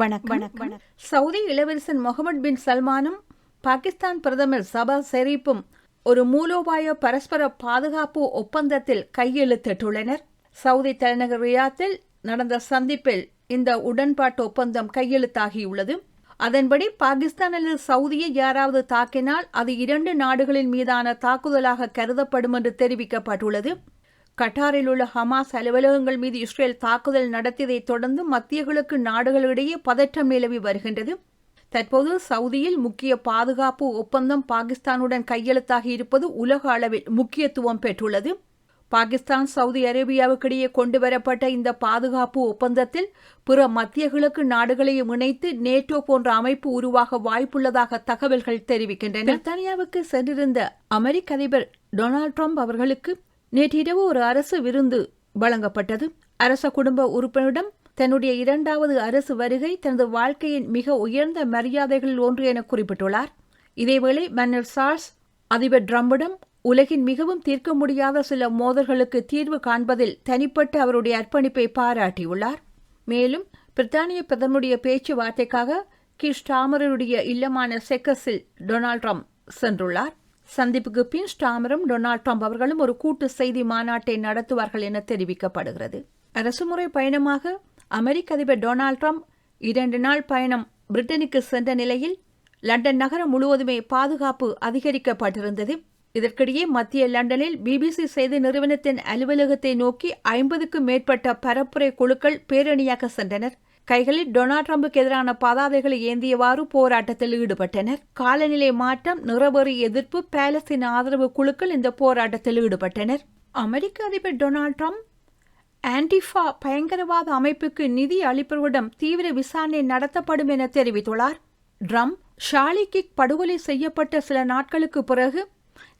வணக்கம். சவுதி இளவரசன் முகமது பின் சல்மானும் பாகிஸ்தான் பிரதமர் சபா ஷெரீப்பும் ஒரு மூலோபாய பரஸ்பர பாதுகாப்பு ஒப்பந்தத்தில் கையெழுத்திட்டுள்ளனர். சவுதி தலைநகர் ரியாத்தில் நடந்த சந்திப்பில் இந்த உடன்பாட்டு ஒப்பந்தம் கையெழுத்தாகியுள்ளது. அதன்படி பாகிஸ்தான் அல்லது சவுதியை யாராவது தாக்கினால் அது இரண்டு நாடுகளின் மீதான தாக்குதலாக கருதப்படும் என்று தெரிவிக்கப்பட்டுள்ளது. கட்டாரில் உள்ள ஹமாஸ் அலுவலகங்கள் மீது இஸ்ரேல் தாக்குதல் நடத்தியதைத் தொடர்ந்து மத்திய கிழக்கு நாடுகளிடையே பதற்றம் நிலவி வருகின்றது. தற்போது சவுதியில் முக்கிய பாதுகாப்பு ஒப்பந்தம் பாகிஸ்தானுடன் கையெழுத்தாகி இருப்பது உலக அளவில் முக்கியத்துவம் பெற்றுள்ளது. பாகிஸ்தான் சவுதி அரேபியாவுக்கிடையே கொண்டுவரப்பட்ட இந்த பாதுகாப்பு ஒப்பந்தத்தில் பிற மத்திய கிழக்கு நாடுகளையும் இணைத்து நேட்டோ போன்ற அமைப்பு உருவாக வாய்ப்புள்ளதாக தகவல்கள் தெரிவிக்கின்றன. பிரித்தானியாவுக்கு சென்றிருந்த அமெரிக்க அதிபர் டொனால்ட் ட்ரம்ப் அவர்களுக்கு நேற்றிரவு ஒரு அரசு விருந்து வழங்கப்பட்டது. அரச குடும்ப உறுப்பினரிடம் தன்னுடைய இரண்டாவது அரசு வருகை தனது வாழ்க்கையின் மிக உயர்ந்த மரியாதைகளில் ஒன்று என குறிப்பிட்டுள்ளார். இதேவேளை மன்னர் சார்ஸ் அதிபர் ட்ரம்பிடம் உலகின் மிகவும் தீர்க்க முடியாத சில மோதல்களுக்கு தீர்வு காண்பதில் தனிப்பட்ட அவருடைய அர்ப்பணிப்பை பாராட்டியுள்ளார். மேலும் பிரித்தானிய பிரதமருடைய பேச்சுவார்த்தைக்காக கிஷ் டாமருடைய இல்லமான செக்கஸில் டொனால்ட் ட்ரம்ப் சென்றுள்ளார். சந்திப்புக்கு பின் ஸ்டாமரும் டொனால்ட் ட்ரம்ப் அவர்களும் ஒரு கூட்டு செய்தி மாநாட்டை நடத்துவார்கள் என தெரிவிக்கப்படுகிறது. அரசுமுறை பயணமாக அமெரிக்க அதிபர் டொனால்ட் ட்ரம்ப் இரண்டு நாள் பயணம் பிரிட்டனுக்கு சென்ற நிலையில் லண்டன் நகரம் முழுவதுமே பாதுகாப்பு அதிகரிக்கப்பட்டிருந்தது. இதற்கிடையே மத்திய லண்டனில் பிபிசி செய்தி நிறுவனத்தின் அலுவலகத்தை நோக்கி ஐம்பதுக்கும் மேற்பட்ட பரப்புரை குழுக்கள் பேரணியாக சென்றனர். கைகளில் டொனால்ட் ட்ரம்புக்கு எதிரான பதாதைகளை ஏந்தியவாறு போராட்டத்தில் ஈடுபட்டனர். காலநிலை மாற்றம் நிறவெறி எதிர்ப்பு பாலஸ்தீன ஆதரவு குழுக்கள் இந்த போராட்டத்தில் ஈடுபட்டனர். அமெரிக்க அதிபர் டொனால்ட் ட்ரம்ப் ஆன்டிஃபா பயங்கரவாத அமைப்புக்கு நிதி அளிப்பவரிடம் தீவிர விசாரணை நடத்தப்படும் என தெரிவித்துள்ளார். ட்ரம்ப் ஷாலி கிக் படுகொலை செய்யப்பட்ட சில நாட்களுக்கு பிறகு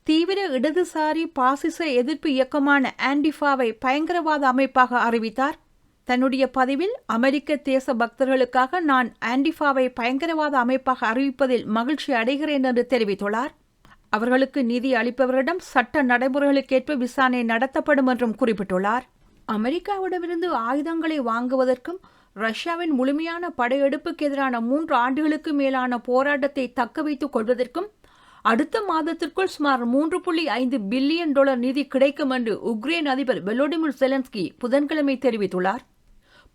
தீவிர இடதுசாரி பாசிச எதிர்ப்பு இயக்கமான ஆன்டிஃபாவை பயங்கரவாத அமைப்பாக அறிவித்தார். தன்னுடைய பதிவில் அமெரிக்க தேச பக்தர்களுக்காக நான் ஆன்டிஃபாவை பயங்கரவாத அமைப்பாக அறிவிப்பதில் மகிழ்ச்சி அடைகிறேன் என்று தெரிவித்துள்ளார். அவர்களுக்கு நிதி அளிப்பவரிடம் சட்ட நடைமுறைகளுக்கேற்ப விசாரணை நடத்தப்படும் என்றும் குறிப்பிட்டுள்ளார். அமெரிக்காவிடமிருந்து ஆயுதங்களை வாங்குவதற்கும் ரஷ்யாவின் முழுமையான படையெடுப்புக்கு எதிரான மூன்று ஆண்டுகளுக்கு மேலான போராட்டத்தை தக்க வைத்துக் கொள்வதற்கும் அடுத்த மாதத்திற்குள் சுமார் மூன்று புள்ளி ஐந்து பில்லியன் டாலர் நிதி கிடைக்கும் என்று உக்ரைன் அதிபர் வெலோடிமிர் செலன்ஸ்கி புதன்கிழமை தெரிவித்துள்ளார்.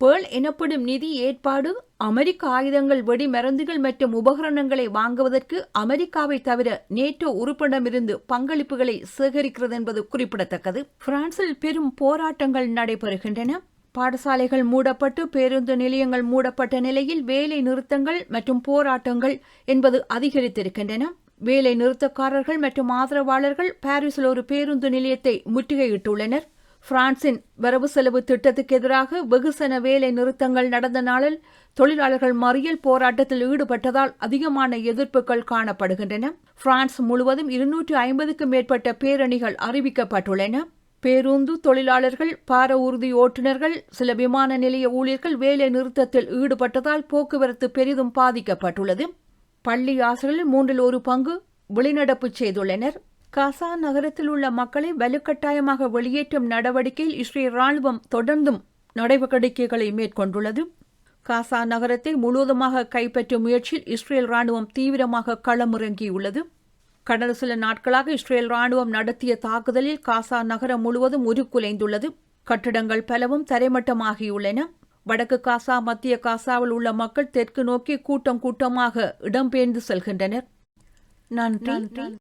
பேர்ல் எனப்படும் நிதி ஏற்பாடு அமெரிக்க ஆயுதங்கள் வெடிமருந்துகள் மற்றும் உபகரணங்களை வாங்குவதற்கு அமெரிக்காவை தவிர நேட்டோ உறுப்பிடமிருந்து பங்களிப்புகளை சேகரிக்கிறது என்பது குறிப்பிடத்தக்கது. பிரான்சில் பெரும் போராட்டங்கள் நடைபெறுகின்றன. பாடசாலைகள் மூடப்பட்டு பேருந்து நிலையங்கள் மூடப்பட்ட நிலையில் வேலை நிறுத்தங்கள் மற்றும் போராட்டங்கள் என்பது அதிகரித்திருக்கின்றன. வேலை நிறுத்தக்காரர்கள் மற்றும் ஆதரவாளர்கள் பாரிஸில் ஒரு பேருந்து நிலையத்தை முற்றுகையிட்டுள்ளனர். பிரான்சின் வரவு செலவு திட்டத்துக்கு எதிராக வெகுசன வேலை நிறுத்தங்கள் நடந்த நாளில் தொழிலாளர்கள் மறியல் போராட்டத்தில் ஈடுபட்டதால் அதிகமான எதிர்ப்புகள் காணப்படுகின்றன. பிரான்ஸ் முழுவதும் இருநூற்று ஐம்பதுக்கும் மேற்பட்ட பேரணிகள் அறிவிக்கப்பட்டுள்ளன. பேருந்து தொழிலாளர்கள் பார ஊர்தி ஓட்டுநர்கள் சில விமான நிலைய ஊழியர்கள் வேலை நிறுத்தத்தில் ஈடுபட்டதால் போக்குவரத்து பெரிதும் பாதிக்கப்பட்டுள்ளது. பள்ளி ஆசிரியர்கள் மூன்றில் ஒரு பங்கு வெளிநடப்பு செய்துள்ளனர். காசா நகரத்தில் உள்ள மக்களை வலுக்கட்டாயமாக வெளியேற்றும் நடவடிக்கையில் இஸ்ரேல் ராணுவம் தொடர்ந்தும் நடவடிக்கைகளை மேற்கொண்டுள்ளது. காசா நகரத்தை முழுவதுமாக கைப்பற்றும் முயற்சியில் இஸ்ரேல் ராணுவம் தீவிரமாக களமிறங்கியுள்ளது. கடந்த சில நாட்களாக இஸ்ரேல் ராணுவம் நடத்திய தாக்குதலில் காசா நகரம் முழுவதும் உருக்குலைந்துள்ளது. கட்டிடங்கள் பலவும் தரைமட்டமாகியுள்ளன. வடக்கு காசா மத்திய காசாவில் உள்ள மக்கள் தெற்கு நோக்கி கூட்டம் கூட்டமாக இடம்பெயர்ந்து செல்கின்றனர். நன்றி.